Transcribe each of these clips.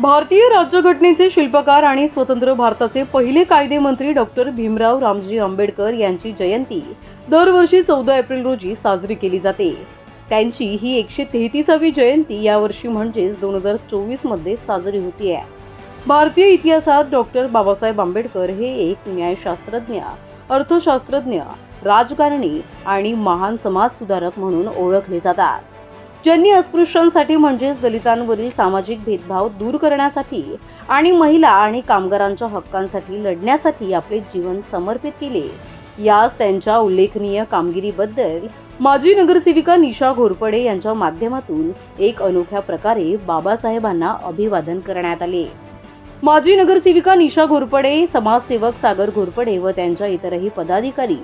भारतीय राज्यघटनेचे शिल्पकार आणि स्वतंत्र भारताचे पहिले कायदेमंत्री डॉक्टर भीमराव रामजी आंबेडकर यांची जयंती दरवर्षी चौदा एप्रिल रोजी साजरी केली जाते. त्यांची ही एकशे तेहतीसावी जयंती यावर्षी म्हणजेच दोन हजार चोवीसमध्ये साजरी होती आहे भारतीय इतिहासात डॉक्टर बाबासाहेब आंबेडकर हे एक न्यायशास्त्रज्ञ अर्थशास्त्रज्ञ राजकारणी आणि महान समाजसुधारक म्हणून ओळखले जातात. ज्यांनी अस्पृश्यांसाठी म्हणजेच दलितांवरील सामाजिक भेदभाव दूर करण्यासाठी आणि महिला आणि कामगारांच्या हक्कांसाठी लढण्यासाठी आपले जीवन समर्पित केले. यास त्यांच्या उल्लेखनीय कामगिरीबद्दल माजी नगरसेविका निशा घोरपडे यांच्या माध्यमातून एक अनोख्या प्रकारे बाबासाहेबांना अभिवादन करण्यात आले. माजी नगरसेविका निशा घोरपडे समाजसेवक सागर घोरपडे व त्यांच्या इतरही पदाधिकारी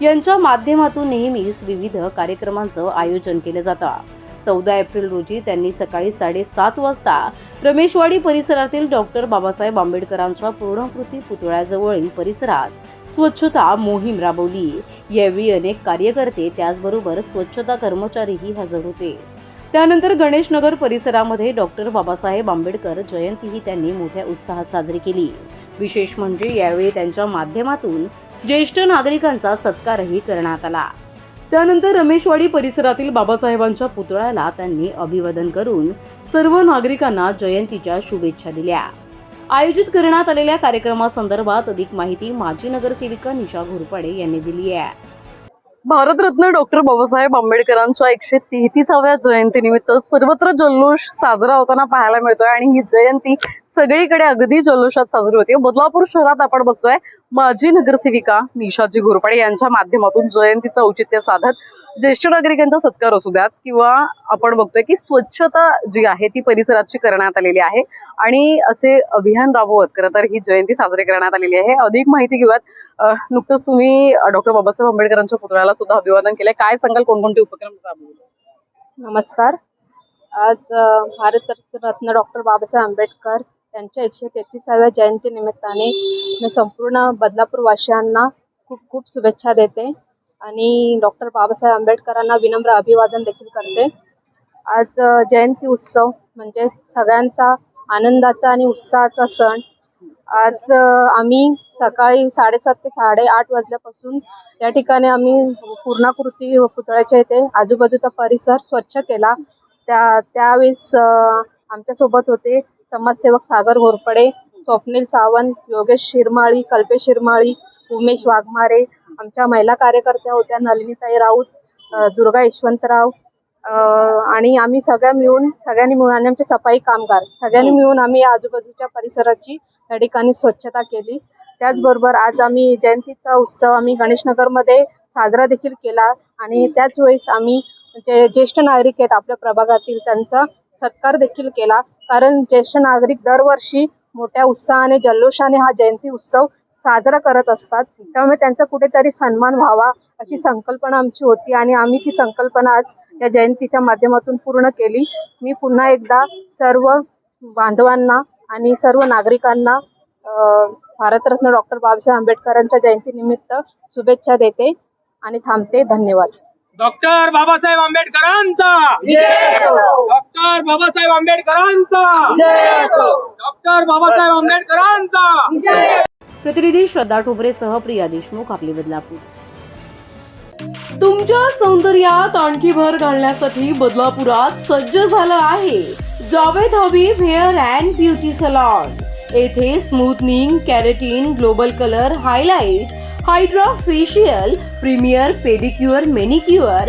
यांच्या माध्यमातून नेहमीच विविध कार्यक्रमांचं आयोजन केलं जातं. चौदा एप्रिल रोजी त्यांनी सकाळी साडेसात वाजता रमेशवाडी परिसरातील डॉक्टर बाबासाहेब आंबेडकरांच्या पूर्णाकृती पुतळ्याजवळील परिसरात स्वच्छता मोहीम राबवली. यावेळी अनेक कार्यकर्ते त्याचबरोबर स्वच्छता कर्मचारीही हजर होते. त्यानंतर गणेशनगर परिसरामध्ये डॉक्टर बाबासाहेब आंबेडकर जयंतीही त्यांनी मोठ्या उत्साहात साजरी केली. विशेष म्हणजे यावेळी त्यांच्या माध्यमातून ज्येष्ठ नागरिकांचा सत्कारही करण्यात आला. त्यानंतर रमेशवाडी परिसरातील बाबासाहेबांच्या पुतळ्याला त्यांनी अभिवादन करून सर्व नागरिकांना जयंतीच्या शुभेच्छा दिल्या. आयोजित करण्यात आलेल्या कार्यक्रमासंदर्भात अधिक माहिती माजी नगरसेविका निशा घोरपडे यांनी दिली आहे. भारतरत्न डॉक्टर बाबासाहेब आंबेडकरांच्या एकशे तेहतीसाव्या जयंतीनिमित्त सर्वत्र जल्लोष साजरा होताना पाहायला मिळतोय आणि ही जयंती सगळीकडे अगदी जल्लोषात साजरी होते. बदलापूर शहरात आपण बघतोय माजी नगरसेविका निशाजी घोरपडे यांच्या माध्यमातून जयंतीचं औचित्य साधत ज्येष्ठ नागरिकांचा सत्कार असू द्यात किंवा आपण बघतोय की स्वच्छता जी आहे ती परिसराची करण्यात आलेली आहे. आणि असे अभियान राबवत खरं तर ही जयंती साजरी करण्यात आलेली आहे. अधिक माहिती घेऊयात. नुकतंच तुम्ही डॉक्टर बाबासाहेब आंबेडकरांच्या पुतळ्याला सुद्धा अभिवादन केलंय. काय सांगाल? कोणकोणते उपक्रम राबवले? नमस्कार. आज भारतरत्न डॉक्टर बाबासाहेब आंबेडकर त्यांच्या एकशे तेहतीसाव्या जयंती निमित्ताने मी संपूर्ण बदलापूर वासियांना खूप खूप शुभेच्छा देते आणि डॉक्टर बाबासाहेब आंबेडकरांना विनम्र अभिवादन देखील करते. आज जयंती उत्सव म्हणजे सगळ्यांचा आनंदाचा आणि उत्साहाचा सण. आज आम्ही सकाळी साडेसात ते साडेआठ वाजल्यापासून या ठिकाणी आम्ही पूर्णाकृती पुतळ्याच्या इथे आजूबाजूचा परिसर स्वच्छ केला. त्या त्यावेळेस आमच्यासोबत होते समाजसेवक सागर घोरपडे स्वप्नील सावंत योगेश शिरमाळी कल्पेश शिरमाळी उमेश वाघमारे आमच्या महिला कार्यकर्त्या होत्या नलिनीताई राऊत दुर्गा यशवंतराव आणि आम्ही सगळ्या मिळून सगळ्यांनी मिळून आणि आमचे सफाई कामगार सगळ्यांनी मिळून आम्ही आजूबाजूच्या परिसराची त्या ठिकाणी स्वच्छता केली. त्याचबरोबर आज आम्ही जयंतीचा उत्सव आम्ही गणेशनगरमध्ये साजरा देखील केला आणि त्याच वेळेस आम्ही जे ज्येष्ठ नागरिक आहेत आपल्या प्रभागातील त्यांचा सत्कार देखील केला. कारण ज्येष्ठ नागरिक दरवर्षी मोठ्या उत्साहाने जल्लोषाने हा जयंती उत्सव साजरा करत असतात. त्यामुळे त्यांचा कुठेतरी सन्मान व्हावा अशी संकल्पना आमची होती आणि आम्ही ती संकल्पना आज या जयंतीच्या माध्यमातून पूर्ण केली. मी पुन्हा एकदा सर्व बांधवांना आणि सर्व नागरिकांना अ, भारतरत्न डॉक्टर बाबासाहेब आंबेडकरांच्या जयंतीनिमित्त शुभेच्छा देते आणि थांबते. धन्यवाद. डॉक्टर बाबासाहेब आंबेडकरांचा! डॉक्टर बाबासाहेब आंबेडकरांचा. डॉक्टर बाबासाहेब आंबेडकरांचा. प्रतिनिधी श्रद्धा ठोबरेसह प्रिया देशमुख आपली बदलापूर. तुमच्या सौंदर्यात आणखी भर घालण्यासाठी बदलापुरात सज्ज झालं आहे Javed Habib hair and beauty salon. येथे smoothening keratin global colour highlight hydra facial premier pedicure manicure